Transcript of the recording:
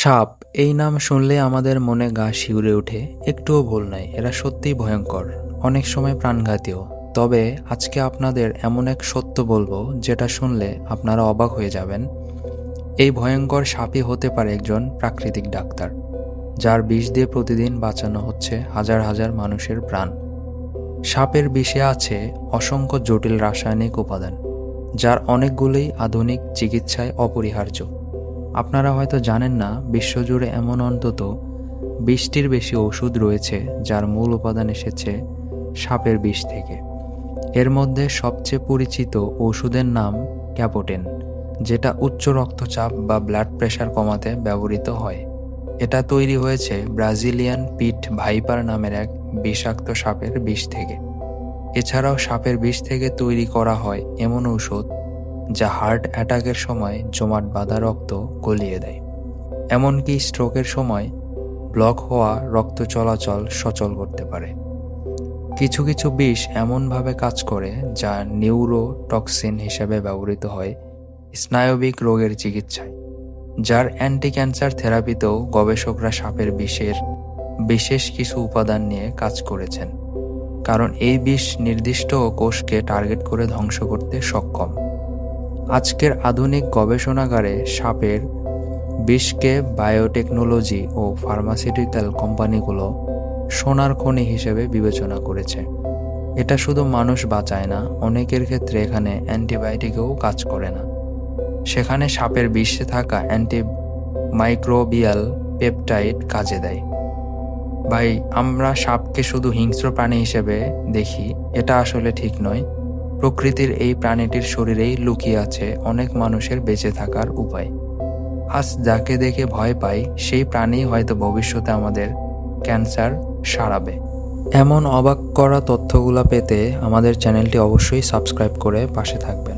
সাপ, এই নাম শুনলে আমাদের মনে গা শিউরে ওঠে, একটুও ভুল নাই, এরা সত্যিই ভয়ঙ্কর, অনেক সময় প্রাণঘাতীয় তবে আজকে আপনাদের এমন এক সত্য বলব, যেটা শুনলে আপনারা অবাক হয়ে যাবেন। এই ভয়ঙ্কর সাপই হতে পারে একজন প্রাকৃতিক ডাক্তার, যার বিষ দিয়ে প্রতিদিন বাঁচানো হচ্ছে হাজার হাজার মানুষের প্রাণ। সাপের বিষে আছে অসংখ্য জটিল রাসায়নিক উপাদান, যার অনেকগুলোই আধুনিক চিকিৎসায় অপরিহার্য। আপনারা হয়তো জানেন না, বিশ্বজুড়ে এমন অন্তত বিশটির বেশি ওষুধ রয়েছে যার মূল উপাদান এসেছে সাপের বিষ থেকে। এর মধ্যে সবচেয়ে পরিচিত ওষুধের নাম ক্যাপোটেন, যেটা উচ্চ রক্তচাপ বা ব্লাড প্রেশার কমাতে ব্যবহৃত হয়। এটা তৈরি হয়েছে ব্রাজিলিয়ান পিট ভাইপার নামের এক বিষাক্ত সাপের বিষ থেকে। এছাড়াও সাপের বিষ থেকে তৈরি করা হয় এমন ঔষধ যা হার্ট অ্যাটাকের সময় জমাট বাঁধা রক্ত গলিয়ে দেয়। এমনকি স্ট্রোকের সময় ব্লক হওয়া রক্ত চলাচল সচল করতে পারে। কিছু কিছু বিষ এমনভাবে কাজ করে যা নিউরোটক্সিন হিসেবে ব্যবহৃত হয় স্নায়বিক রোগের চিকিৎসায়, যার অ্যান্টি ক্যান্সার থেরাপিতেও গবেষকরা সাপের বিষের বিশেষ কিছু উপাদান নিয়ে কাজ করেছেন, কারণ এই বিষ নির্দিষ্ট কোষকে টার্গেট করে ধ্বংস করতে সক্ষম। আজকের আধুনিক গবেষণাগারে সাপের বিষকে বায়োটেকনোলজি ও ফার্মাসিউটিক্যাল কোম্পানিগুলো সোনার খনি হিসেবে বিবেচনা করেছে। এটা শুধু মানুষ বাঁচায় না, অনেকের ক্ষেত্রে এখানে অ্যান্টিবায়োটিকেও কাজ করে না। সেখানে সাপের বিষে থাকা অ্যান্টি মাইক্রোবিয়াল পেপটাইড কাজে দেয়। ভাই, আমরা সাপকে শুধু হিংস্র প্রাণী হিসেবে দেখি, এটা আসলে ঠিক নয়। প্রকৃতির এই প্রাণীটির শরীরেই লুকিয়ে আছে অনেক মানুষের বেঁচে থাকার উপায়। আজ যাকে দেখে ভয় পাই, সেই প্রাণী হয়তো ভবিষ্যতে আমাদের ক্যান্সার সারাবে। এমন অবাক করা তথ্যগুলো পেতে আমাদের চ্যানেলটি অবশ্যই সাবস্ক্রাইব করে পাশে থাকবেন।